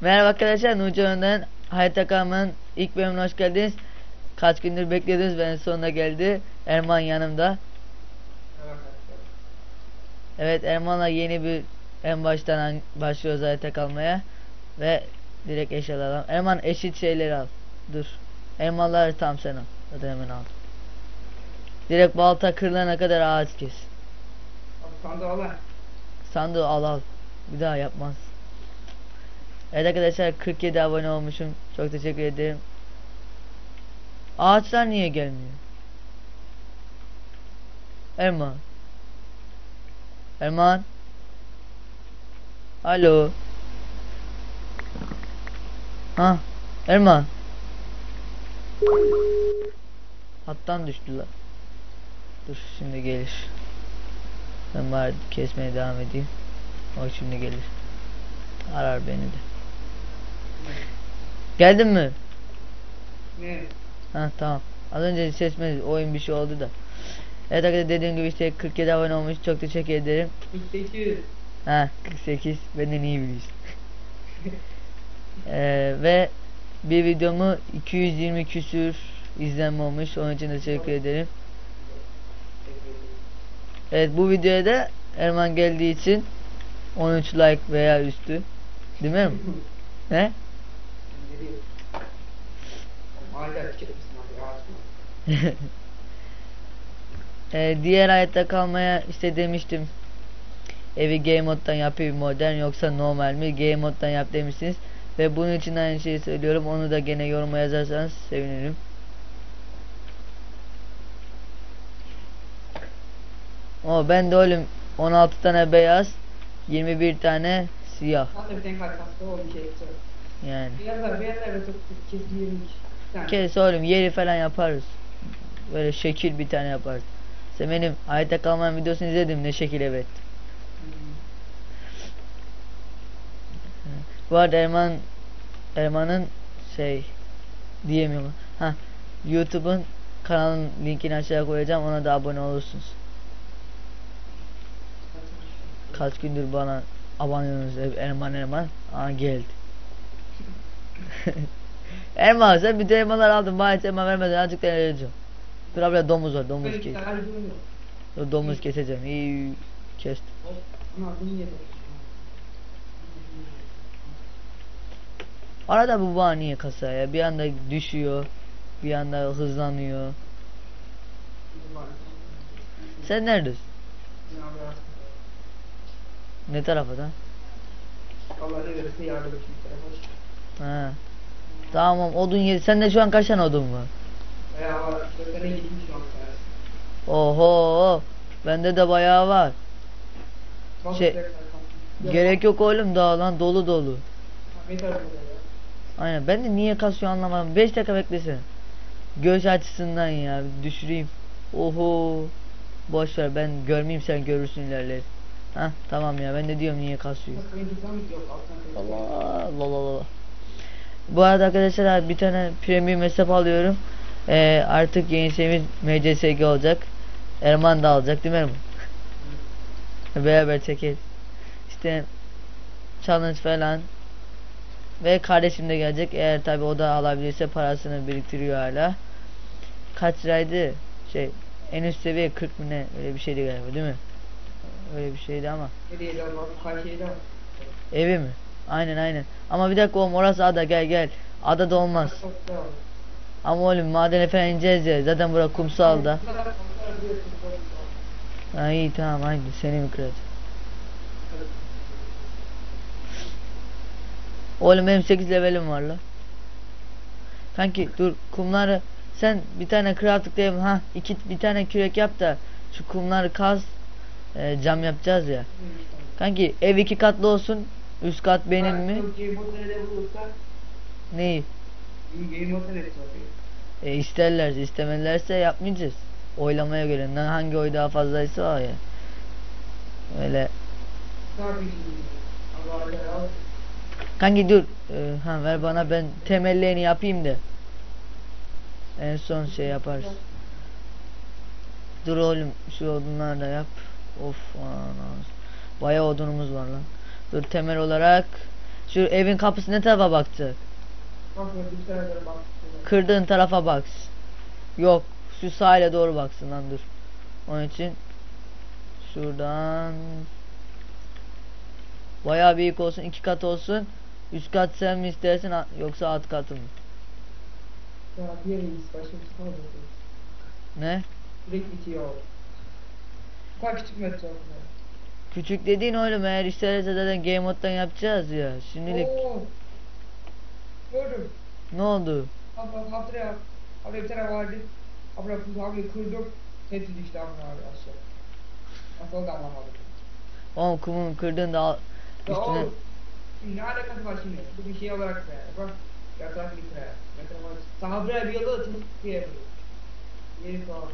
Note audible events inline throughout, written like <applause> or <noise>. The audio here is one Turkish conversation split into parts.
Merhaba arkadaşlar, Nurcan Önden Hayata Kalman'ın ilk bölümüne hoş geldiniz. Kaç gündür bekliyordunuz ve sonunda geldi. Erman yanımda. Evet Erman'la yeni bir en baştan an- başlıyoruz hayata kalmaya. Ve direkt eşyalar alalım. Erman eşit şeyleri al. Dur. Elmaları tam sen al. Hadi hemen al. Direkt balta kırılana kadar ağaç kes. Sandığı al. Sandığı al al. Bir daha yapmaz. Evet arkadaşlar 47 abone olmuşum. Çok teşekkür ederim. Ağaçlar niye gelmiyor? Erman. Erman. Alo. Ha, Erman. Hattan düştüler. Dur şimdi gelir. Ben bari kesmeye devam edeyim. O şimdi gelir. Arar beni de. Geldin mi? Ne? Ha tamam. Az önce sesme oyun bir şey oldu da. Evet arkadaşlar dediğim gibi işte 47 abone olmuş. Çok teşekkür ederim. 48. Ha 48 benden iyi biliyorsun. <laughs> Ee, ve bir videomu 220 küsür izlenme olmuş. Onun için de teşekkür ederim. Evet bu videoya da Erman geldiği için 13 like veya üstü. Değil mi? He? <laughs> Ee, diğer hayatta kalmaya işte demiştim. Evi game moddan yapayım modern yoksa normal mi? Game moddan yap demişsiniz. Ve bunun için aynı şeyi söylüyorum. Onu da gene yoruma yazarsanız sevinirim. O ben de oğlum 16 tane beyaz, 21 tane siyah. Şey. Yani. Beyazlar beyazlar ve çok kesin 22. Bir tane. Kes oğlum yeri falan yaparız. Böyle şekil bir tane yaparız. Sen benim hayatta kalmam videosunu izledim ne şekil evet. Hmm. Bu arada Erman Erman'ın şey diyemiyorum. Ha YouTube'un kanalın linkini aşağıya koyacağım. Ona da abone olursunuz. Kaç gündür bana. Hep Erman Erman. Aa geldi. <laughs> Erman sen bütün elmalar aldın. Bana hiç elma vermedin. Azıcık da vereceğim. Dur domuz var. Domuz kes. bir. Dur, domuz keseceğim. İyi kestim. Ama bunu yedi. Arada bu bana niye kasa ya? Bir anda düşüyor. Bir anda hızlanıyor. Sen neredesin? Ne tarafa da? Allah ne verirse yardım. Hoş. Ha. Tamam odun yedi. Sende şu an kaç tane odun var? Oho. Bende de bayağı var. Şey. Gerek yok oğlum daha lan dolu dolu. Kadar ya. Aynen ben de niye kasıyor anlamadım. 5 dakika beklesene. Göz açısından ya düşüreyim. Oho. Boş ver ben görmeyeyim sen görürsün ilerleri. Ha tamam ya ben de diyorum niye kasıyor. Allah Allah Allah. Bu arada arkadaşlar bir tane premium hesap alıyorum. Ee, artık yeni serimiz MCSG olacak. Erman da alacak değil mi Erman? Beraber çekeriz. İşte challenge falan. Ve kardeşim de gelecek. Eğer tabi o da alabilirse parasını biriktiriyor hala. Kaç liraydı? Şey en üst seviye 40 mı ne? Öyle bir şeydi galiba değil mi? Öyle bir şeydi ama. Evi mi? Aynen aynen. Ama bir dakika oğlum orası ada gel gel. Ada da olmaz. Ama oğlum madene falan ineceğiz ya. Zaten bura kumsalda. Ha iyi tamam haydi seni mi kıracağım? Oğlum benim 8 levelim var la. Kanki dur kumları sen bir tane crafting table ha iki bir tane kürek yap da şu kumları kaz e, cam yapacağız ya. Kanki ev iki katlı olsun. Üst kat benim mi? Nerede bulursa Neyi? E isterlerse istemezlerse yapmayacağız. Oylamaya göre ne- hangi oy daha fazlaysa o ya. Öyle Tabii ki. Allah Allah. Kanki dur. Ee, ha ver bana ben temellerini yapayım da. En son şey yaparız. Dur oğlum şu odunları da yap. Of anan. Bayağı odunumuz var lan. Dur temel olarak şu evin kapısı ne tarafa baktı? Kırdığın tarafa bak. Yok şu sahile doğru baksın lan dur. Onun için şuradan bayağı büyük olsun iki kat olsun. Üst kat sen mi istersin yoksa alt katı mı? Ya bir yereyiz. Başka bir şey kalmadı. Ne? Direkt bitiyor. Bu kadar küçük mü edeceğim? Küçük dediğin oğlum eğer isterse zaten game moddan yapacağız ya. Şimdilik Oo. Gördüm. ne oldu? Abla hatıra. Abla bir tane vardı. Abla abla kırdım. Hepsi düştü abla abi aşağı. Nasıl da anlamadım. Oğlum kumunu kırdın da Ya üstüne o şimdi ne alakası var şimdi? Bu bir şey olarak da bak yatak bir kere. Buraya bir yolu tut diye yapıyor. Yeri kaldı.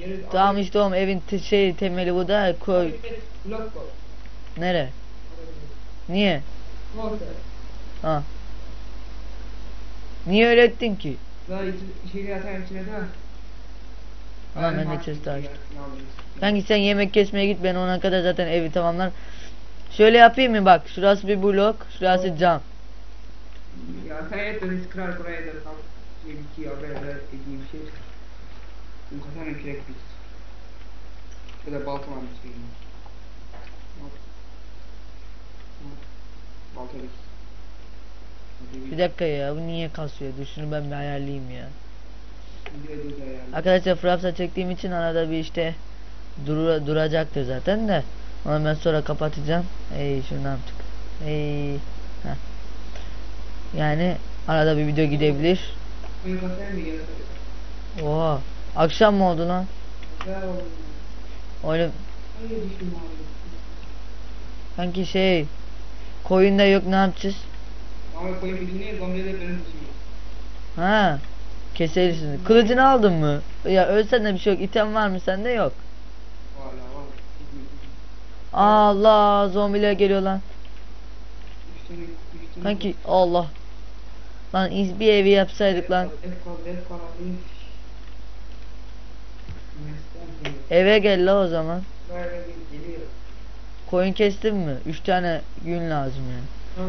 Yeri Tamam işte oğlum evin te- şey temeli bu da koy. Blok koy. Nere? Niye? Ha. Niye öyle ettin ki? Daha şeyini yatağın içine de. Ulan ben de chest açtım. Sen yemek kesmeye git ben ona kadar zaten evi tamamlar. Şöyle yapayım mı bak şurası bir blok şurası cam. Ya sen biz kırar buraya da tam şey bitiyor böyle dediğim şey. Bu kadar kürek bit. Ya da baltam bir şey. Balta bit. Bir dakika ya bu niye kasıyor? Dur şunu ben bir ayarlayayım ya. Bir. Arkadaşlar frapsa çektiğim için arada bir işte dur duracaktır zaten de. Onu ben sonra kapatacağım. Ey şunu yaptık? Ey. Heh. Yani arada bir video gidebilir. Oha. Akşam mı oldu lan? Öyle sanki şey koyun da yok ne yapacağız? Ama koyun bitini zombiye de benim düşün. Ha. Keseriz. Kılıcını aldın mı? Ya ölsen de bir şey yok. İtem var mı sende yok. Allah zombiler geliyor lan. Kanki Allah. Lan iz- bir evi yapsaydık lan. Eve gel la o zaman. Koyun kestin mi? Üç tane gün lazım yani.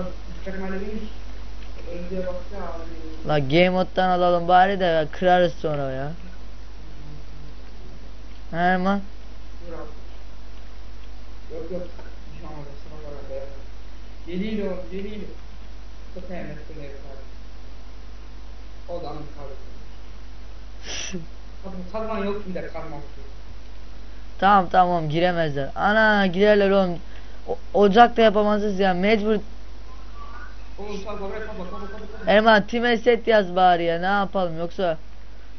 La game moddan alalım bari de kırarız sonra ya. Ha Erman. Yok yok. Olmadı. Sıra var orada ya. Geliyor, geliyor. Çok böyle yapar. O da anı. Tabii kalman yok bile kalmak. Tamam tamam giremezler. Ana girerler oğlum. O- ocak da ya mecbur. Erman time set yaz bari ya ne yapalım yoksa.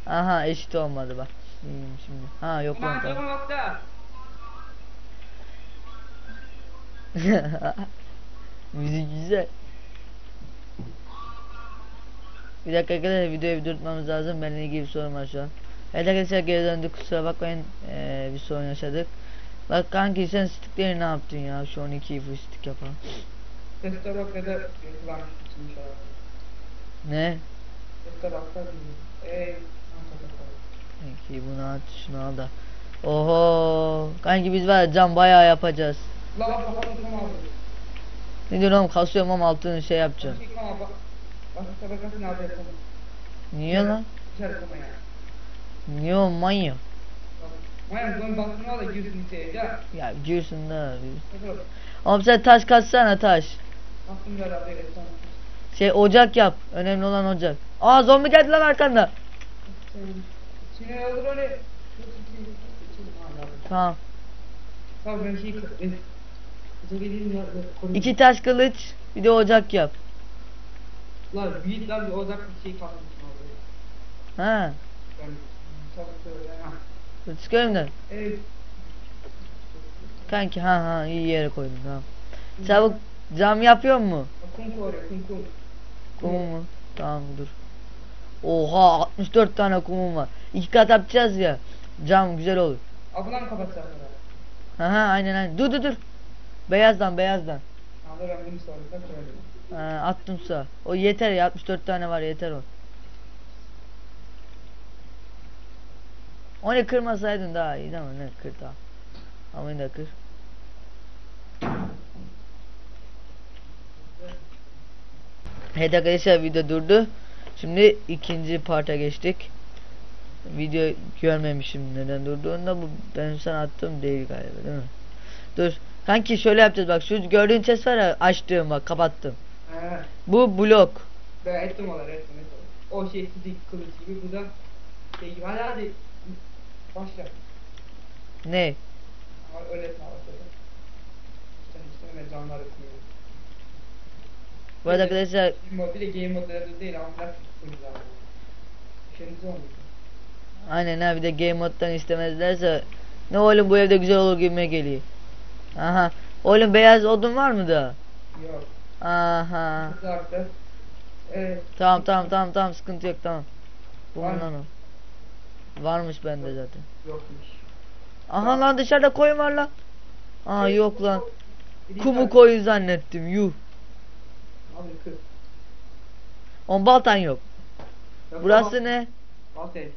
Aha eşit olmadı bak. İyiyim şimdi. Ha yok lan tamam. Müzik güzel. Bir dakika arkadaşlar videoyu durdurmamız lazım. Benimle ilgili bir sorun var şu an. Evet arkadaşlar geri döndük kusura bakmayın ee, bir sorun yaşadık. Bak kanki sen stickleri ne yaptın ya şu 12'yi full stick yapalım. Teste bak için inşallah. Ne? Teste bakalım. Peki bunu at şunu al da. Oho kanki biz var cam bayağı yapacağız. La bakalım tamam abi. Ne diyorsun oğlum kasıyorum ama altını şey yapacağım. Şey. Niye lan? Niye o manyak? Bak. Mayan dön bastığını al da girsin içeri. Ya. Ya girsin de. Oğlum sen taş katsana taş. Şey ocak yap. Önemli olan ocak. Aa zombi geldi lan arkanda. Tamam. Tamam ben şey İki taş kılıç. Bir de ocak yap. Lan büyük lan bir ocak bir şey kalmış. Ha. Ha. Dur çıkayım da. Evet. Kanki ha ha iyi yere koydum tamam. Çabuk cam yapıyor mu? Kum koyuyor kum kum. Kumum mu? Tamam dur. Oha 64 tane kumum var. İki kat yapacağız ya. Cam güzel olur. Ablan kadar? Ha ha aynen aynen. Dur dur dur. Beyazdan beyazdan. Da. Ha, attım sağ. O yeter ya 64 tane var yeter o. Onu kırmasaydın daha iyiydi ama ne kır tamam. Ama yine de kır. Evet arkadaşlar video durdu. Şimdi ikinci parta geçtik. Video görmemişim neden durduğunda bu ben sana attığım değil galiba değil mi? Dur. Kanki şöyle yapacağız bak şu gördüğün chest var ya açtığım bak kapattım. He. Bu blok. Ben ettim olar ettim ettim. O şey sidik kılıç gibi bu da şey gibi. Hadi hadi. Başla. Ne? Ama öğretme başladı. İşte işte ben. Bu arada arkadaşlar bir de game modları değil ama tuttunuz abi. Şeyiniz olmuyor. aynen ha bir de game moddan istemezlerse ne oğlum bu evde güzel olur gibime geliyor. Aha. Oğlum beyaz odun var mı da? Yok. Aha. Evet. Tamam tamam tamam tamam sıkıntı yok tamam. Bu Var mı? bundan o. Varmış bende zaten. Yokmuş. Aha lan dışarıda koyun var lan. Aa yok lan. Kumu koyun zannettim yuh. Abi. On baltan yok. Yok, Burası tamam. ne? Al sen.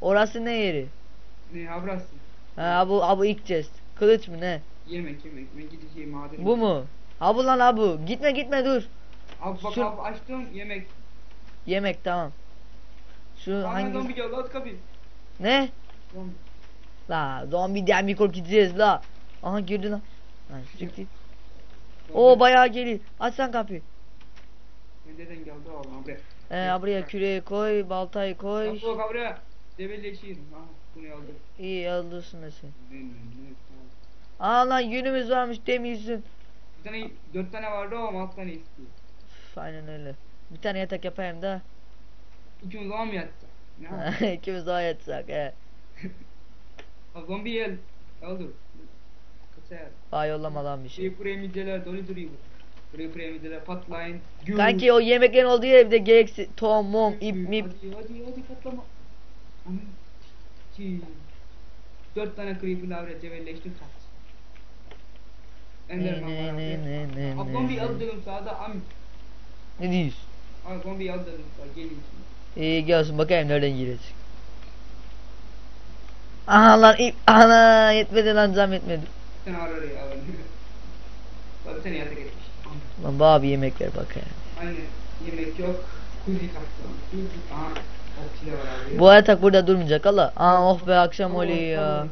Orası ne yeri? Ne ha burası? Ha bu abu ilk chest. Kılıç mı ne? Yemek yemek. Ben gideceğim madenim. Bu mu? Ha bu lan abu. Gitme gitme dur. Abi bak Şu- abi açtım yemek. Yemek tamam. Şu Hangi? hangi? zombi geldi at kapıyı. Ne? Zombi. La zombiden bir korkacağız la. Aha girdi lan. Ha siktir. Zombi. Oo bayağı geliyor. Aç sen kapıyı. Nereden geldi oğlum abi? Ee, buraya küreği koy, baltayı koy. Bak buraya. Debelleşiyorum. Aha bunu aldım. İyi alırsın mesela. Ne ne ne. Aa lan yünümüz varmış demiyorsun. Bir tane dört tane vardı ama alt tane istiyor. Üf, aynen öyle. Bir tane yatak yapayım da. İkimiz zaman mı yatacak? Ne? <laughs> İkimiz daha yatsak he. <laughs> Zombi gel. Öldür. Kaçar. Aa yollama lan bir şey. Buraya midyeler dolu duruyor. Buraya buraya midyeler patlayın. Güm. Kanki o yemeklerin olduğu yer bir de gereksiz tohum, mum, ip, mip. Hadi hadi hadi patlama. Dört tane creeper lavre cebelleştim. Enderman var abi. Abi ne. al dedim sağda am. Ne diyorsun? Abi zombi al dedim sağda gelin. İyi gelsin bakayım nereden girecek. Aha lan ip ana yetmedi lan cam yetmedi. Sen ar oraya al. Bak bir tane yatak etmiş. Lan bana bir yemek ver bakayım. Aynen. Yemek yok. Kuzi kaptan. Kuzi. Aha. Abi. Bu yatak burada durmayacak Allah. Aa oh be akşam oluyor ya.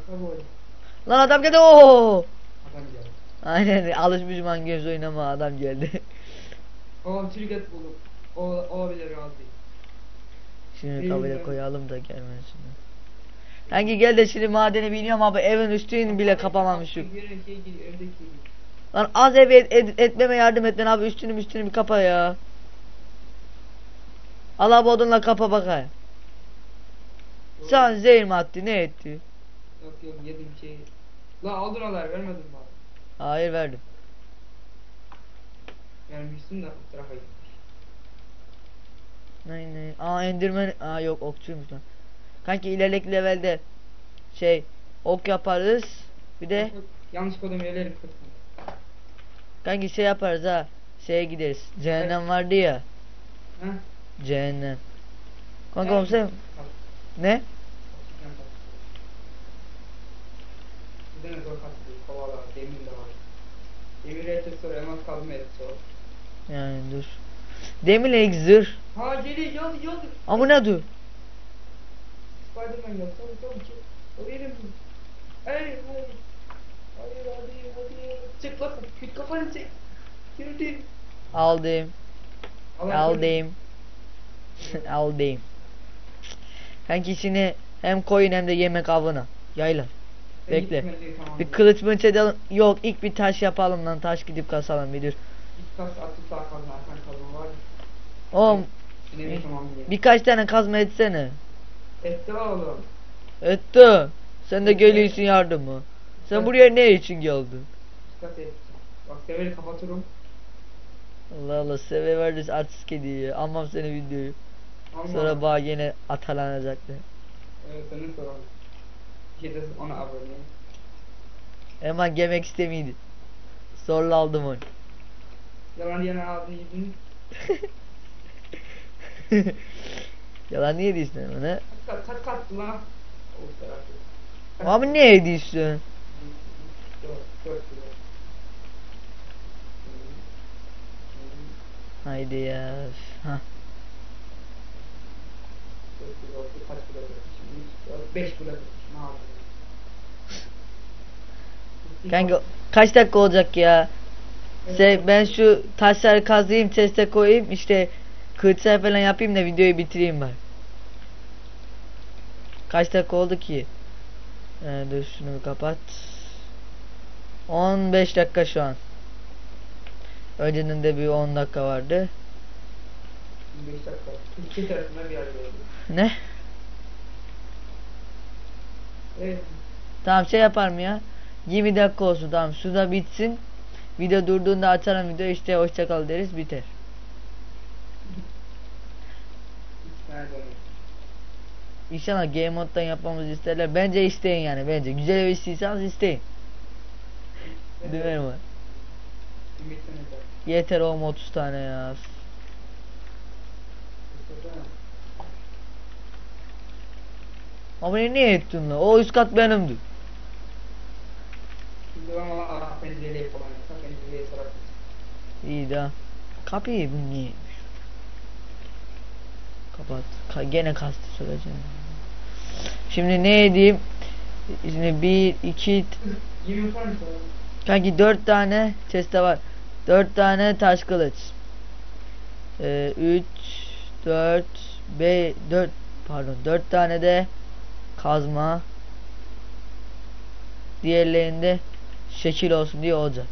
Lan adam geldi ooo. Adam geldi. Aynen alışmışım hangi göz oynama adam geldi. Oğlum trigger bulup. O, o bile razı değil. Şimdi kabile ya. koyalım da gelmesin. Hangi gel de şimdi madeni biliyorum abi evin üstünü bile kapamamışım. Şey. Lan az ev et, et- etmeme yardım et lan abi üstünü üstünü bir kapa ya. Al abi odunla kapa bakayım. Sen zehir mi attı ne etti? Yok yok yedim şey. La aldın olar vermedin bana. Hayır verdim. Vermişsin de o tarafa gitmiş. Ne ne? Aa endirmen aa yok okçuymuş lan. Kanki ileriki levelde şey ok yaparız. Bir de Yanlış kodum yerlerim kırpın. kanki şey yaparız ha. Şeye gideriz. Cehennem vardı ya. Ha? Cehennem. Kanka Evet. sen ne? oksijen bak. Bir tane zor kastı. Kovala, demir de var. Demir ete sor, elmas kazma et sor. Yani dur. Demirle zırh. Ha geliyor, geldi, geldi. Ama ne dur? Spiderman yok, tabii ki. O yerim. Hayır, hayır. Hayır, hadi, hadi. Çık lan, küt kafanı çek. Yürü. Aldım. Aldım. <laughs> Aldım. Kanki şimdi hem koyun hem de yemek avına. Yayla. Bekle. Bir kılıç mınç edelim. Yok ilk bir taş yapalım lan. Taş gidip kasalım bir dur. Oğlum bir birkaç tane kazma etsene. Etti oğlum. Etti. Sen de geliyorsun yardıma. Sen buraya ne için geldin? Dikkat et. Bak severi kapatırım. Allah Allah seve verdi artist kedi ya. Almam seni videoyu. Sonra bana yine atalanacaktı. Evet senin sorun. De ona abone. Hemen yemek istemiydi. Zorla aldım onu. Yalan diyen ağzını yedin. <laughs> Yalan niye diyorsun bana? Kaç kaç kattı lan? Abi ne diyorsun? Dört, dört kilo. Haydi ya. Ha. Kilo, kaç dört, beş kilo bırakmışım. Ne? Kanka kaç dakika olacak ya? Şey, ben şu taşları kazıyım, chest'e koyayım, işte kırçay falan yapayım da videoyu bitireyim ben. Kaç dakika oldu ki? Ee, dur şunu bir kapat. 15 dakika şu an. Önceden de bir 10 dakika vardı. 25 dakika. Türkiye tarafından bir gördüm. Ne? Evet. Tamam şey yaparım ya. 20 dakika olsun tamam. Suda bitsin. Video durduğunda açarım video işte hoşça kal deriz biter. İnşallah game moddan yapmamızı isterler. Bence isteyin yani bence. Güzel ev istiyorsanız isteyin. Değil mi? Erman? 25 sene kadar. Yeter oğlum 30 tane ya. Ama beni niye ettin lan? O üst kat benimdi. İyi de. Kapıyı bu niye? Kapat. Ka- gene kastı söyleyeceğim. Şimdi ne edeyim? Şimdi 1, 2, Yemin yapar mısın? Kanki 4 tane chest'te var. 4 tane taş kılıç. Ee, 3 4 5 4 pardon 4 tane de kazma. Diğerlerinde şekil olsun diye olacak.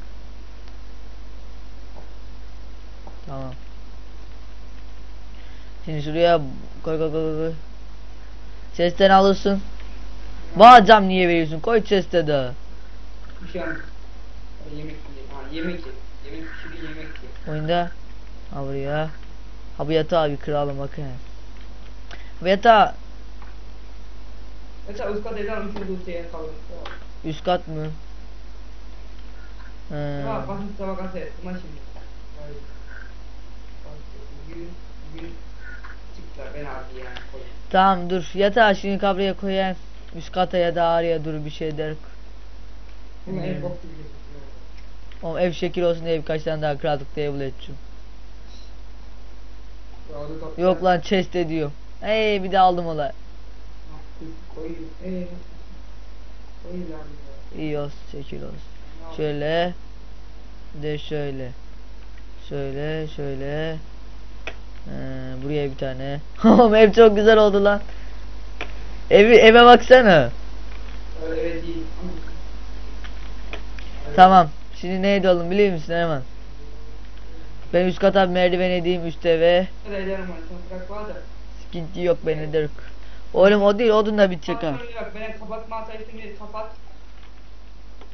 Tamam. Şimdi şuraya koy koy koy koy. Chest'ten alırsın. Bana cam niye veriyorsun? Koy chest'e de. Şey. Yemek yemek ye. Yemek yemek ye. Oyunda ha buraya ha bu yatağı bir kıralım bakayım bu yatağı Mesela Özkat Eder almış olduğu şeye kalır. üst kat mı He. Ya bakın tabakası et. Buna şimdi. Tamam dur yatağı şimdi kabraya koyayım üst kata ya da ağrıya dur bir şey der Hmm. en bok gibi yapıyorsun. o ev şekil olsun diye birkaç tane daha krallık table edeceğim. Yok lan chest ediyor. Hey bir de aldım ola. İyi olsun şekil olsun. Şöyle de şöyle. Şöyle şöyle. Ee, buraya bir tane. <laughs> Ev çok güzel oldu lan. Evi eve baksana. Öyle değil. Tamam. Şimdi neydi oğlum biliyor musun Erman Ben üst kata merdiven edeyim üst eve. Sıkıntı yok beni de Oğlum o değil odun da bitecek ha Ben kapatma hatayısını bir kapat.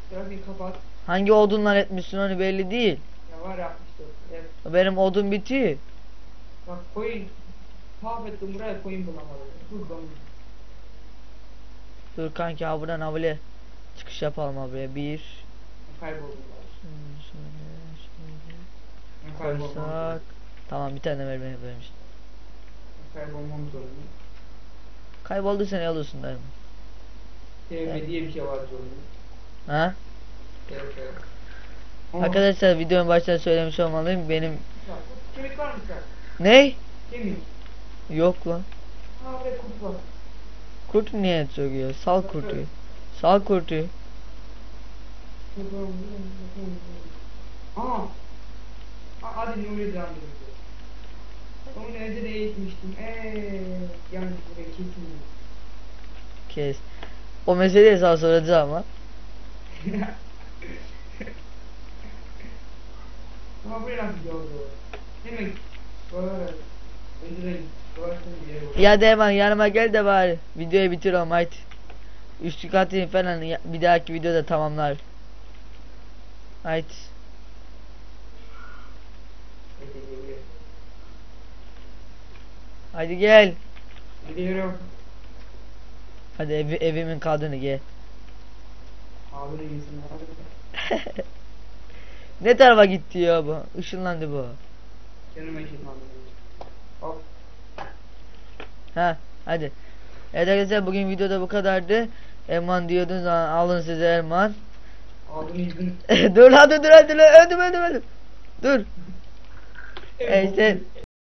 Trafiği kapat. Hangi odunlar etmişsin onu belli değil Ya var yapmıştır. Evet. Benim odun bitiyor Bak koyun. Mahvettim buraya koyun bulamadım. Dur ben. Dur kanki buradan ha böyle Çıkış yapalım buraya bir Kayboldum. Şöyle şöyle Zorundayım. Tamam bir tane vermeye Ben Kaybolmam zorundayım. Kaybolduysan ne alıyorsun dayım Sevme diye bir şey var zorundayım. Ha? Evet evet. Arkadaşlar videonun baştan söylemiş olmalıyım benim Kemik var mı sen? Ne? Kemik. Yok lan buraya kurt var. Kurt niye söylüyor? Sal kurtu Sal kurtu Aa. Hadi Nuri devam edelim. Onu evde de eğitmiştim. Eee, yani buraya kesin. Kes. O meseleyi sana soracağım ama. <laughs> Ama buraya nasıl yoldu? Demek Ya de hemen yanıma gel de bari. Videoyu bitiriyorum haydi. Üçlü katını falan. Bir dahaki videoda tamamlar. Haydi Haydi gel Gidiyorum. Hadi evi, evimin kadını gel Abi abi. <laughs> Ne tarafa gitti ya bu? Işınlandı bu. Canım aldım. Hop. Ha hadi. Evet arkadaşlar bugün videoda bu kadardı. Erman diyordunuz "Aa, alın size Erman. Aldım yüzün. <laughs> dur lan dur dur dur öldüm öldüm öldüm. Dur. Evet, işte